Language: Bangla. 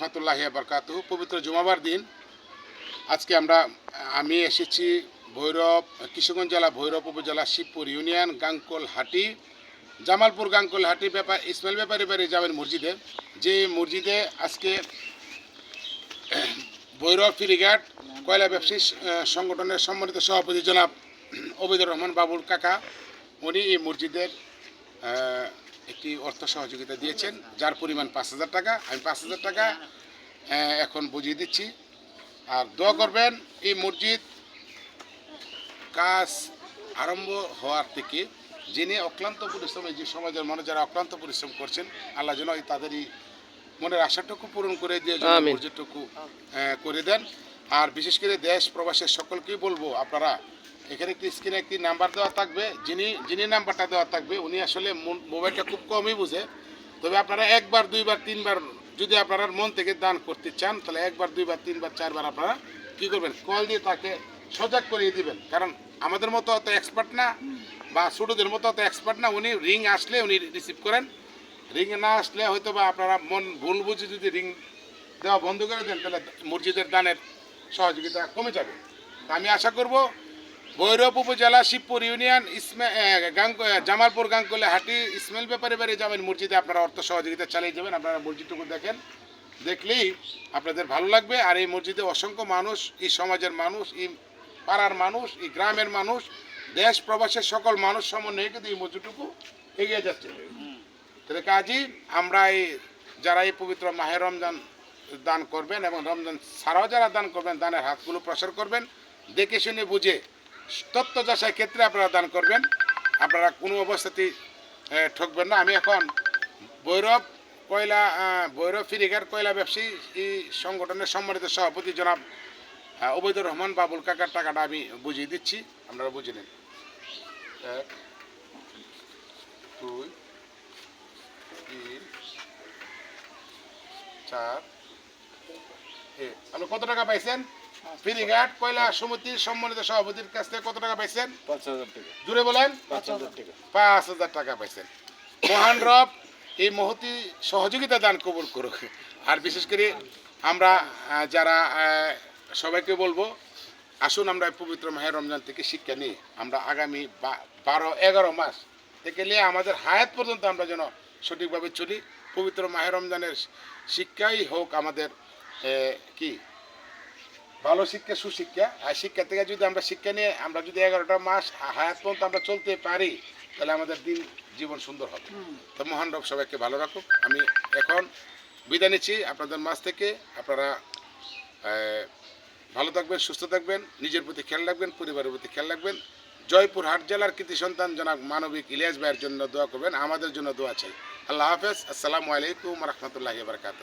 রহমতুল্লাহ বরকাত পবিত্র জুমাবার দিন আজকে আমরা, আমি এসেছি ভৈরব, কিশোরগঞ্জ জেলা ভৈরব উপজেলা শিবপুর ইউনিয়ন, গাঙ্কল হাটি, জামালপুর গাঙ্কল হাটি ব্যাপার ইসমাইল ব্যাপারী বাড়ি যাবেন মসজিদে। যে মসজিদে আজকে ভৈরব ফিরিঘাট, কয়লা ব্যবসায়ী সংগঠনের সম্মানিত সভাপতি জনাব ওবেদুর রহমান বাবুল কাকা, উনি এই মসজিদের একটি অর্থ সহযোগিতা দিয়েছেন যার পরিমাণ পাঁচ হাজার টাকা আমি পাঁচ হাজার টাকা এখন বুঝিয়ে দিচ্ছি আর দোয়া করবেন এই মসজিদ কাজ আরম্ভ হওয়ার থেকে যিনি অক্লান্ত পরিশ্রম এই যে সমাজের মানুষ যারা অক্লান্ত পরিশ্রম করছেন আল্লাহ যেন তাদেরই মনের আশাটুকু পূরণ করে দিয়ে। মসজিদটুকু করে দেন আর বিশেষ করে দেশ প্রবাসের সকলকেই বলব আপনারা এখানে একটি স্ক্রিনে একটি নাম্বার দেওয়া থাকবে? যিনি যিনি নাম্বারটা দেওয়া থাকবে, উনি আসলে মোবাইলটা খুব কমই বুঝে। তবে আপনারা একবার, দুইবার, তিনবার যদি আপনারা মন থেকে দান করতে চান, তাহলে একবার, দুইবার, তিনবার, চারবার আপনারা কী করবেন? কল দিয়ে তাকে সজাগ করিয়ে দিবেন। কারণ আমাদের মতো অত এক্সপার্ট না, বা ছোটোদের মতো অত এক্সপার্ট না। উনি রিং আসলে উনি রিসিভ করেন। রিং না আসলে হয়তো বা আপনারা মন ভুল বুঝে যদি রিং দেওয়া বন্ধ করে দেন, তাহলে মসজিদের দানের সহযোগিতা কমে যাবে। আমি আশা করব ভৈরব উপজেলা শিবপুর ইউনিয়ন জামালপুর গাঙ্কলে হাটি ইসমাইল ব্যাপারে বাড়ি যাবেন। মসজিদে আপনারা অর্থ সহযোগিতা চালিয়ে যাবেন। আপনারা মসজিদটুকু দেখেন। দেখলেই আপনাদের ভালো লাগবে। আর এই মসজিদে অসংখ্য মানুষ, এই সমাজের মানুষ, এই পাড়ার মানুষ, এই গ্রামের মানুষ, দেশ, প্রবাসের সকল মানুষ সমন্বয়ে কিন্তু এই মসজিদটুকু এগিয়ে যাচ্ছে। তাহলে কাজী, আমরা এই, যারা এই পবিত্র মাহে রমজান দান করবেন এবং রমজান ছাড়াও যারা দান করবেন, দানের হাতগুলো প্রসার করবেন, দেখে শুনে বুঝে তত্ত্ব চাষের ক্ষেত্রে আপনারা দান করবেন। আপনারা কোনো অবস্থাতেই ঠকবেন না। আমি এখন ভৈরব কয়লা ভৈরব ফিরিঘাট কয়লা ব্যবসায়ী সংগঠনের সম্মানিত সভাপতি জনাব ওবায়দুর রহমান বাবুল কাকার টাকাটা আমি বুঝিয়ে দিচ্ছি। আপনারা বুঝে নিন। দুই, তিন, চার আপনি কত টাকা পাইছেন? ফিরিঘাট কয়লা সমিতির সম্মানিত সভাপতির কাছ থেকে কত টাকা পাইছেন? পাঁচ হাজার টাকা। জুড়ে বলেন। পাঁচ হাজার টাকা। পাঁচ হাজার টাকা পাইছেন। মহান রব এই মহতি সহযোগিতা দান কবুল করুক। আর বিশেষ করে আমরা যারা সবাইকে বলব আসুন আমরা পবিত্র মাহের রমজান থেকে শিক্ষা নিই। আমরা আগামী বারো এগারো মাস থেকে নিয়ে আমাদের হায়াত পর্যন্ত আমরা যেন সঠিকভাবে চলি। পবিত্র মাহের রমজানের শিক্ষাই হোক আমাদের কি? ভালো শিক্ষা সুশিক্ষা। আর শিক্ষা থেকে যদি আমরা শিক্ষা নিয়ে আমরা যদি এগারোটা মাস হায়াত পর্যন্ত আমরা চলতে পারি তাহলে আমাদের দিন জীবন সুন্দর হবে। তো মহান রব সবাইকে ভালো রাখুক। আমি এখন বিদায় নিচ্ছি আপনাদের মাঝ থেকে। আপনারা ভালো থাকবেন সুস্থ থাকবেন নিজের প্রতি খেয়াল রাখবেন পরিবারের প্রতি খেয়াল রাখবেন। জয়পুর হাট জেলার কৃতি সন্তান জনাব মানবিক ইলিয়াস ভাইয়ের জন্য দোয়া করবেন। আমাদের জন্য দোয়া চাই। আল্লাহ হাফেজ। আসসালামু আলাইকুম রহমতুল্লাহ বারকাত